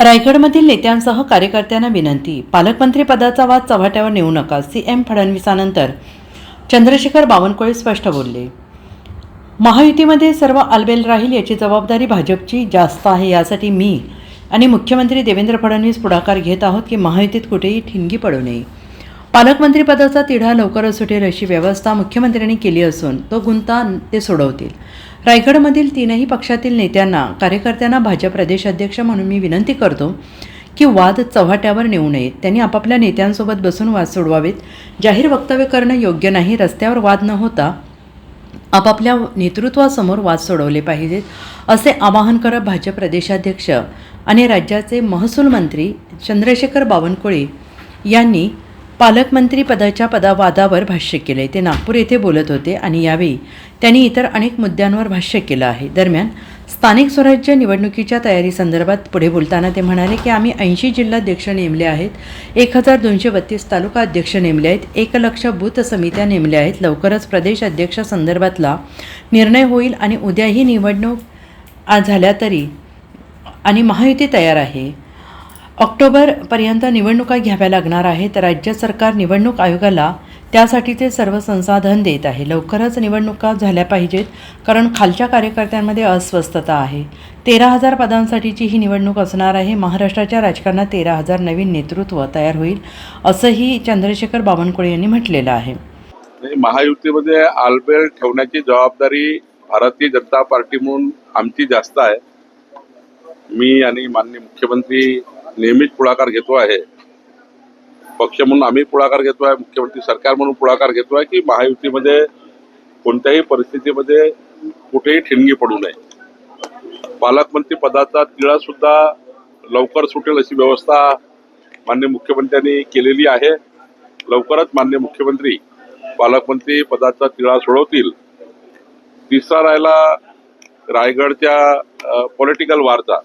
रायगडमधील नेत्यांसह कार्यकर्त्यांना विनंती. पालकमंत्रीपदाचा वाद चव्हाट्यावर नेऊ नका सी एम फडणवीसानंतर. चंद्रशेखर बावनकुळे स्पष्ट बोलले. महायुतीमध्ये सर्व आलबेल राहील याची जबाबदारी भाजपची जास्त आहे यासाठी मी आणि मुख्यमंत्री देवेंद्र फडणवीस पुढाकार घेत आहोत की महायुतीत कुठेही ठिणगी पडू नये. पालकमंत्रीपदाचा तिढा लवकरच सुटेल अशी व्यवस्था मुख्यमंत्र्यांनी केली असून तो गुंता ते सोडवतील. रायगडमधील तीनही पक्षातील नेत्यांना कार्यकर्त्यांना भाजप प्रदेशाध्यक्ष म्हणून मी विनंती करतो की वाद चव्हाट्यावर नेऊ नयेत त्यांनी आपापल्या नेत्यांसोबत बसून वाद सोडवावेत. जाहीर वक्तव्य करणं योग्य नाही. रस्त्यावर वाद न होता आपापल्या नेतृत्वासमोर वाद सोडवले पाहिजेत असे आवाहन करत भाजप प्रदेशाध्यक्ष आणि राज्याचे महसूल मंत्री चंद्रशेखर बावनकुळे यांनी पालकमंत्री पदाच्या पदावादावर भाष्य केले ते नागपूर येथे बोलत होते आणि यावेळी त्यांनी इतर अनेक मुद्द्यांवर भाष्य केलं आहे. दरम्यान स्थानिक स्वराज्य निवडणुकीच्या तयारीसंदर्भात पुढे बोलताना ते म्हणाले की आम्ही ऐंशी जिल्हाध्यक्ष नेमले आहेत एक हजार दोनशे बत्तीस तालुका अध्यक्ष नेमले आहेत एक लक्ष बूथ समित्या नेमल्या आहेत. लवकरच प्रदेश अध्यक्षासंदर्भातला निर्णय होईल आणि उद्याही निवडणूक आज झाल्या तरी आणि महायुती तयार आहे. ऑक्टोबरपर्यंत निवडणुका घ्याव्या लागणार आहेत. राज्य सरकार निवडणूक आयोगाला त्यासाठीचे सर्व संसाधन देत आहे. लवकरच निवडणुका झाल्या पाहिजेत कारण खालच्या कार्यकर्त्यांमध्ये अस्वस्थता आहे. तेरा हजार पदांसाठीची ही निवडणूक असणार आहे. महाराष्ट्राच्या राजकारणात तेरा हजार नवीन नेतृत्व तयार होईल असंही चंद्रशेखर बावनकुळे यांनी म्हटलेलं आहे. म्हणजे महायुतीमध्ये आलबेल ठेवण्याची जबाबदारी भारतीय जनता पार्टी म्हणून आमची जास्त आहे. मी आणि माननीय मुख्यमंत्री नेहमीच पुढाकार घेतो आहे. पक्ष म्हणून आम्ही पुढाकार घेतो आहे मुख्यमंत्री सरकार म्हणून पुढाकार घेतो आहे की महायुतीमध्ये कोणत्याही परिस्थितीमध्ये कुठेही ठिणगी पडू नये. पालकमंत्री पदाचा तिळा सुद्धा लवकर सुटेल अशी व्यवस्था माननीय मुख्यमंत्र्यांनी केलेली आहे. लवकरच माननीय मुख्यमंत्री पालकमंत्री पदाचा तिळा सोडवतील. तिसरा राहिला रायगडच्या पॉलिटिकल वारचा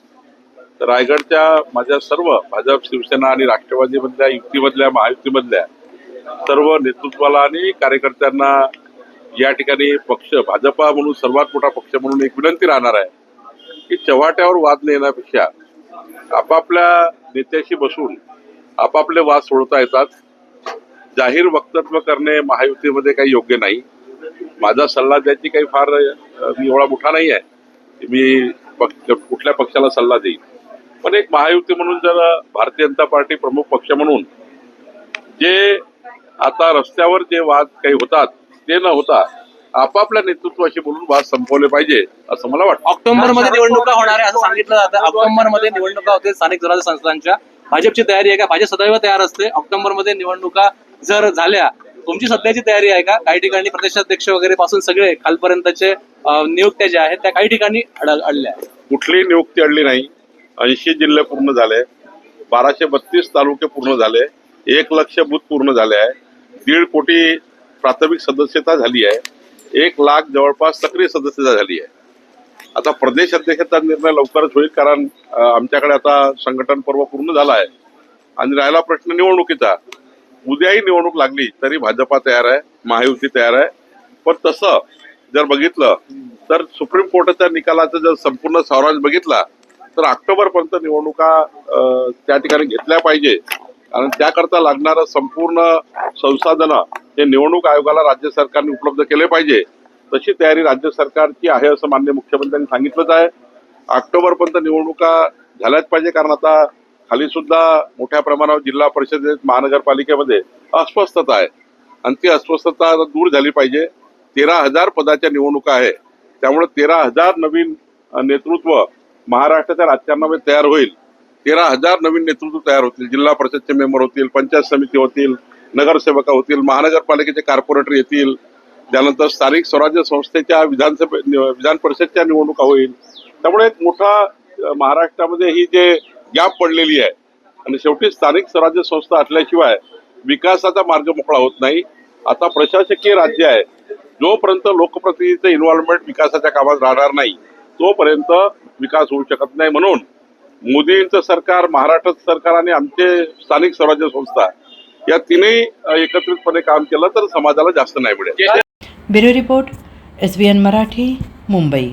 रायगडच्या माझ्या सर्व भाजप शिवसेना आणि राष्ट्रवादीमधल्या युतीमधल्या महायुतीमधल्या सर्व नेतृत्वाला आणि कार्यकर्त्यांना या ठिकाणी पक्ष भाजपा म्हणून सर्वात मोठा पक्ष म्हणून एक विनंती राहणार आहे की चव्हाट्यावर वाद येण्यापेक्षा आपापल्या नेत्याशी बसून आपापले वाद सोडता येतात. जाहीर वक्तव्य करणे महायुतीमध्ये काही योग्य नाही. माझा सल्ला द्यायची काही फार मी एवढा मोठा नाही आहे. मी पक्ष कुठल्या पक्षाला सल्ला देईन? पण एक महायुती म्हणून जर भारतीय जनता पार्टी प्रमुख पक्ष म्हणून जे आता रस्त्यावर जे वाद काही होतात ते न होता आपापल्या नेतृत्वाशी बोलून वाद संपवले पाहिजे असं मला वाटतं. ऑक्टोबरमध्ये निवडणुका होणार आहे असं सांगितलं जातं. ऑक्टोबरमध्ये निवडणुका होते स्थानिक स्वराज्य संस्थांच्या. भाजपची तयारी आहे का? भाजप सदैव तयार असते. ऑक्टोबरमध्ये निवडणुका जर झाल्या तुमची सध्याची तयारी आहे का? काही ठिकाणी प्रदेशाध्यक्ष वगैरे पासून सगळे खालपर्यंतचे अं, नियुक्त्या ज्या आहेत त्या काही ठिकाणी अड- अडल्या कुठलीही नियुक्ती अडली नाही. ऐंशी जिल्हे पूर्ण झाले. बाराशे बत्तीस तालुके पूर्ण झाले. एक लक्ष बूथ पूर्ण झाले आहे. दीड कोटी प्राथमिक सदस्यता झाली आहे. एक लाख जवळपास सक्रिय सदस्यता झाली आहे. आता प्रदेश अध्यक्षाचा निर्णय लवकरच होईल कारण आमच्याकडे आता संघटन पर्व पूर्ण झाला आहे. आणि राहिला प्रश्न निवडणुकीचा. उद्याही निवडणूक लागली तरी भाजपा तयार आहे महायुती तयार आहे. पण तसं जर बघितलं तर सुप्रीम कोर्टाच्या निकालाचा जर संपूर्ण सारांश बघितला तर ऑक्टोबरपर्यंत निवडणुका त्या ठिकाणी घेतल्या पाहिजे. कारण त्याकरता लागणारं संपूर्ण संसाधनं हे निवडणूक आयोगाला राज्य सरकारने उपलब्ध केले पाहिजे. तशी तयारी राज्य सरकारची आहे असं मान्य मुख्यमंत्र्यांनी सांगितलंच आहे. ऑक्टोबरपर्यंत निवडणुका झाल्याच पाहिजे कारण आता खाली सुद्धा मोठ्या प्रमाणावर जिल्हा परिषदेत महानगरपालिकेमध्ये अस्वस्थता आहे. आणि ती अस्वस्थता दूर झाली पाहिजे. तेरा हजार पदाच्या निवडणुका आहे. त्यामुळे तेरा हजार नवीन नेतृत्व महाराष्ट्राच्या राजकारणामध्ये तयार होईल. तेरा हजार नवीन नेतृत्व तयार होतील. जिल्हा परिषदचे मेंबर होतील पंचायत समिती होतील नगरसेवका होतील महानगरपालिकेचे कॉर्पोरेटर येतील. त्यानंतर स्थानिक स्वराज्य संस्थेच्या विधानसभे विधान परिषदच्या निवडणुका होईल. त्यामुळे एक मोठा महाराष्ट्रामध्ये ही जे गॅप पडलेली आहे आणि शेवटी स्थानिक स्वराज्य संस्था असल्याशिवाय विकासाचा मार्ग मोकळा होत नाही. आता प्रशासकीय राज्य आहे. जोपर्यंत लोकप्रतिनिधीचं इन्व्हॉल्वमेंट विकासाच्या कामात राहणार नाही तोपर्यंत विकास होऊ शकत नाही म्हणून मोदींचं सरकार महाराष्ट्र सरकार आणि आमचे स्थानिक स्वराज्य संस्था या तिन्ही एकत्रितपणे काम केलं तर समाजाला जास्त नाही मिळेल. Bureau report S B N Marathi Mumbai.